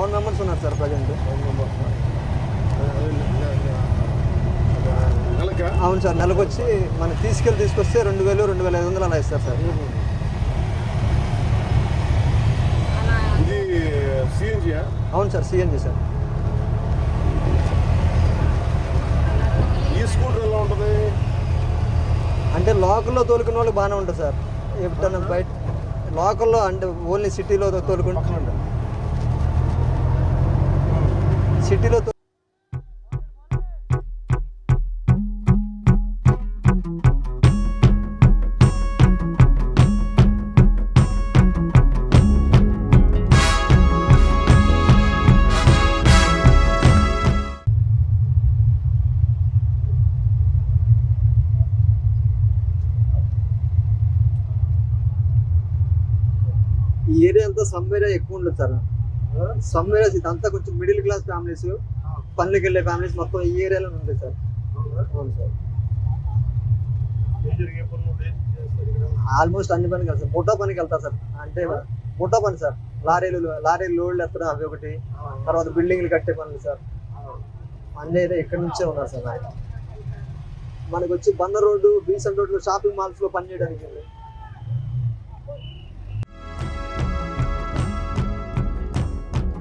Seven members ఉన్నారు sir present. అవును sir నెలకు వచ్చి మనం తీసుకెళ్ళి తీసుకొస్తే రెండు వేలు రెండు వేల ఐదు వందలు అలా ఇస్తారు సార్. అవును సార్ సిఎన్జి సార్. ఈ స్కూటర్ ఎలా ఉంటుంది? అంటే లోకల్లో తోలుకునే వాళ్ళు బాగానే ఉంటుంది సార్. ఎప్పుడన్నా బయట లోకల్లో అంటే ఓన్లీ సిటీలో తోలుకుంటే సిటీలో ఏరియా అంతా సమ్ ఎక్కువ ఉండదు సార్. సమ్ ఏరియాస్ ఇదంతా కొంచెం మిడిల్ క్లాస్ ఫ్యామిలీస్ పనులకు వెళ్ళే ఫ్యామిలీస్ మొత్తం ఈ ఏరియాలో ఉంటాయి సార్. అవును? సార్. ఆల్మోస్ట్ అన్ని పనికి వెళ్తారు ముఠా పనికి వెళ్తారు సార్. అంటే ముఠా పని సార్. లారీలు లారీలు లోడ్లు ఎత్తడం అవి ఒకటి. తర్వాత బిల్డింగ్లు కట్టే పనులు సార్. అన్ని అయితే ఇక్కడి నుంచే ఉన్నారు సార్ మనకు వచ్చి బంద రోడ్డు బీసెంట్ రోడ్లు షాపింగ్ మాల్స్లో పని చేయడానికి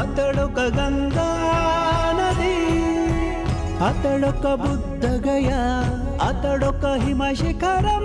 అతడొక గంగా నది అతడొక బుద్ధగయ అతడొక హిమశిఖరం.